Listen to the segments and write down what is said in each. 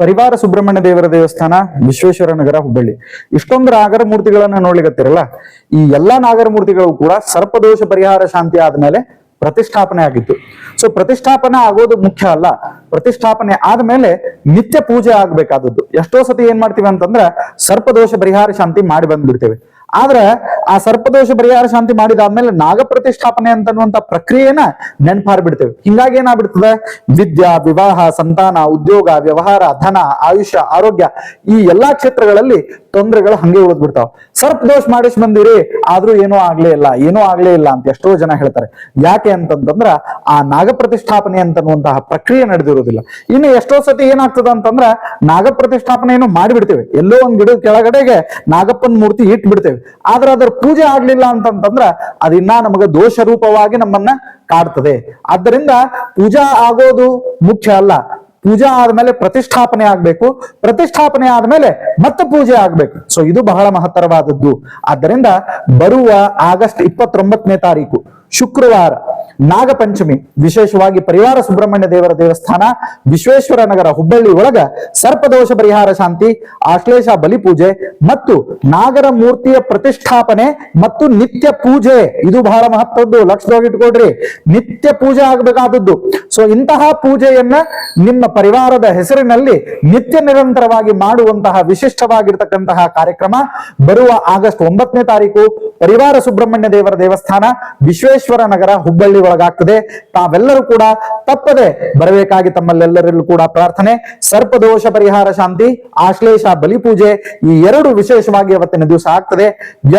ಪರಿವಾರ ಸುಬ್ರಹ್ಮಣ್ಯ ದೇವರ ದೇವಸ್ಥಾನ ವಿಶ್ವೇಶ್ವರ ನಗರ ಹುಬ್ಬಳ್ಳಿ. ಇಷ್ಟೊಂದು ನಾಗರ ಮೂರ್ತಿಗಳನ್ನ ನೋಡ್ಲಿಕ್ಕತ್ತಿರಲ್ಲ ಈ ಎಲ್ಲಾ ನಾಗರ ಮೂರ್ತಿಗಳು ಕೂಡ ಸರ್ಪದೋಷ ಪರಿಹಾರ ಶಾಂತಿ ಆದ್ಮೇಲೆ ಪ್ರತಿಷ್ಠಾಪನೆ ಆಗಿತ್ತು. ಸೊ ಪ್ರತಿಷ್ಠಾಪನೆ ಆಗೋದು ಮುಖ್ಯ ಅಲ್ಲ. ಪ್ರತಿಷ್ಠಾಪನೆ ಆದ್ಮೇಲೆ ನಿತ್ಯ ಪೂಜೆ ಆಗ್ಬೇಕಾದದ್ದು. ಎಷ್ಟೋ ಸತಿ ಏನ್ ಮಾಡ್ತೀವಿ ಅಂತಂದ್ರ ಸರ್ಪದೋಷ ಪರಿಹಾರ ಶಾಂತಿ ಮಾಡಿ ಬಂದ್ಬಿಡ್ತೇವೆ. ಆದ್ರೆ ಆ ಸರ್ಪದೋಷ ಪರಿಹಾರ ಶಾಂತಿ ಮಾಡಿದಾದ್ಮೇಲೆ ನಾಗ ಪ್ರತಿಷ್ಠಾಪನೆ ಅಂತನ್ನುವಂತ ಪ್ರಕ್ರಿಯೆನ ನೆನ್ಪಾರ್ ಬಿಡ್ತೇವೆ ಹಿಂಗಾಗಿ ಏನಾಗ್ಬಿಡ್ತದೆ? ವಿದ್ಯಾ, ವಿವಾಹ, ಸಂತಾನ, ಉದ್ಯೋಗ, ವ್ಯವಹಾರ, ಧನ, ಆಯುಷ್ಯ, ಆರೋಗ್ಯ ಈ ಎಲ್ಲಾ ಕ್ಷೇತ್ರಗಳಲ್ಲಿ ತೊಂದರೆಗಳು ಹಂಗೆ ಉಳಿದ್ ಬಿಡ್ತಾವ ಸರ್ಪದೋಷ ಮಾಡಿಸ್ ಬಂದಿರಿ. ಆದ್ರೂ ಏನೂ ಆಗ್ಲೇ ಇಲ್ಲ, ಏನೂ ಆಗ್ಲೇ ಇಲ್ಲ ಅಂತ ಎಷ್ಟೋ ಜನ ಹೇಳ್ತಾರೆ. ಯಾಕೆ ಅಂತಂತಂದ್ರ ಆ ನಾಗ ಪ್ರತಿಷ್ಠಾಪನೆ ಅಂತನ್ನುವಂತಹ ಪ್ರಕ್ರಿಯೆ ನಡೆದಿರೋದಿಲ್ಲ ಇನ್ನು ಎಷ್ಟೋ ಸತಿ ಏನಾಗ್ತದ ಅಂತಂದ್ರ ನಾಗ ಪ್ರತಿಷ್ಠಾಪನೆಯನ್ನು ಮಾಡಿಬಿಡ್ತೇವೆ. ಎಲ್ಲೋ ಒಂದ್ ಗಿಡದ ಕೆಳಗಡೆಗೆ ನಾಗಪ್ಪನ ಮೂರ್ತಿ ಇಟ್ಟು ಬಿಡ್ತೇವೆ ಆದ್ರೆ ಅದರ ಪೂಜೆ ಆಗ್ಲಿಲ್ಲ ಅಂತಂತಂದ್ರ ಅದಿನ್ನ ನಮಗೆ ದೋಷ ರೂಪವಾಗಿ ನಮ್ಮನ್ನ ಕಾಡ್ತದೆ. ಆದ್ದರಿಂದ ಪೂಜಾ ಆಗೋದು ಮುಖ್ಯ ಅಲ್ಲ. ಪೂಜಾ ಆದ್ಮೇಲೆ ಪ್ರತಿಷ್ಠಾಪನೆ ಆಗ್ಬೇಕು. ಪ್ರತಿಷ್ಠಾಪನೆ ಆದ್ಮೇಲೆ ಮತ್ತೆ ಪೂಜೆ ಆಗ್ಬೇಕು. ಸೊ ಇದು ಬಹಳ ಮಹತ್ತರವಾದದ್ದು. ಆದ್ದರಿಂದ ಬರುವ ಆಗಸ್ಟ್ ಇಪ್ಪತ್ತೊಂಬತ್ತನೇ ತಾರೀಕು. ಶುಕ್ರವಾರ ನಾಗಪಂಚಮಿ, ವಿಶೇಷವಾಗಿ ಪರಿವಾರ ಸುಬ್ರಹ್ಮಣ್ಯ ದೇವರ ದೇವಸ್ಥಾನ, ವಿಶ್ವೇಶ್ವರ ನಗರ ಹುಬ್ಬಳ್ಳಿ ಒಳಗ ಸರ್ಪದೋಷ ಪರಿಹಾರ ಶಾಂತಿ, ಆಶ್ಲೇಷ ಬಲಿ ಪೂಜೆ ಮತ್ತು ನಾಗರ ಮೂರ್ತಿಯ ಪ್ರತಿಷ್ಠಾಪನೆ ಮತ್ತು ನಿತ್ಯ ಪೂಜೆ. ಇದು ಬಹಳ ಮಹತ್ವದ್ದು. ಲಕ್ಷದೋಗಿ ಇಟ್ಕೊಡ್ರಿ ನಿತ್ಯ ಪೂಜೆ ಆಗಬೇಕಾದದ್ದು. ಸೊ ಇಂತಹ ಪೂಜೆಯನ್ನ ನಿಮ್ಮ ಪರಿವಾರದ ಹೆಸರಿನಲ್ಲಿ ನಿತ್ಯ ನಿರಂತರವಾಗಿ ಮಾಡುವಂತಹ ವಿಶಿಷ್ಟವಾಗಿರ್ತಕ್ಕಂತಹ ಕಾರ್ಯಕ್ರಮ ಬರುವ ಆಗಸ್ಟ್ ಒಂಬತ್ತನೇ ತಾರೀಕು, ಪರಿವಾರ ಸುಬ್ರಹ್ಮಣ್ಯ ದೇವರ ದೇವಸ್ಥಾನ, ವಿಶ್ವೇಶ್ವರ ನಗರ ಹುಬ್ಬಳ್ಳಿ ಒಳಗಾಗ್ತದೆ. ತಾವೆಲ್ಲರೂ ಕೂಡ ತಪ್ಪದೆ ಬರಬೇಕಾಗಿ ತಮ್ಮಲ್ಲೆಲ್ಲರಲ್ಲೂ ಕೂಡ ಪ್ರಾರ್ಥನೆ ಸರ್ಪದೋಷ ಪರಿಹಾರ ಶಾಂತಿ, ಆಶ್ಲೇಷ ಬಲಿ ಪೂಜೆ ಈ ಎರಡು ವಿಶೇಷವಾಗಿ ಅವತ್ತಿನ ದಿವಸ ಆಗ್ತದೆ.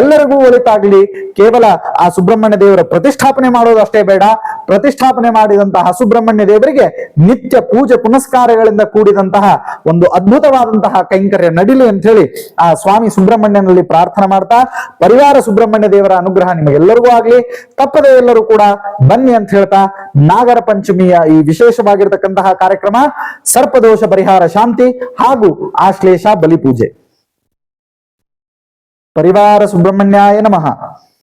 ಎಲ್ಲರಿಗೂ ಒಳಿತಾಗ್ಲಿ. ಕೇವಲ ಆ ಸುಬ್ರಹ್ಮಣ್ಯ ದೇವರ ಪ್ರತಿಷ್ಠಾಪನೆ ಮಾಡೋದು ಅಷ್ಟೇ ಬೇಡ. ಪ್ರತಿಷ್ಠಾಪನೆ ಮಾಡಿದಂತಹ ಸುಬ್ರಹ್ಮಣ್ಯ ದೇವರಿಗೆ ನಿತ್ಯ ಪೂಜೆ ಪುನಸ್ಕಾರಗಳಿಂದ ಕೂಡಿದಂತಹ ಒಂದು ಅದ್ಭುತವಾದಂತಹ ಕೈಂಕರ್ಯ ನಡಿಲಿ ಅಂತ ಹೇಳಿ ಆ ಸ್ವಾಮಿ ಸುಬ್ರಹ್ಮಣ್ಯನಲ್ಲಿ ಪ್ರಾರ್ಥನೆ ಮಾಡ್ತಾ, ಪರಿವಾರ ಸುಬ್ರಹ್ಮಣ್ಯ ದೇವರ ಅನುಗ್ರಹ ನಿಮಗೆಲ್ಲರಿಗೂ ಆಗ್ಲಿ. ತಪ್ಪದೆ ಎಲ್ಲರೂ ಕೂಡ ಬನ್ನಿ ಅಂತ ಹೇಳ್ತಾ ನಾಗರ ಪಂಚಮಿಯ ಈ ವಿಶೇಷವಾಗಿರ್ತಕ್ಕಂತಹ ಕಾರ್ಯಕ್ರಮ ಸರ್ಪದೋಷ ಪರಿಹಾರ ಶಾಂತಿ ಹಾಗೂ ಆಶ್ಲೇಷ ಬಲಿ ಪೂಜೆ. ಪರಿವಾರ ಸುಬ್ರಹ್ಮಣ್ಯಾಯ ನಮಃ.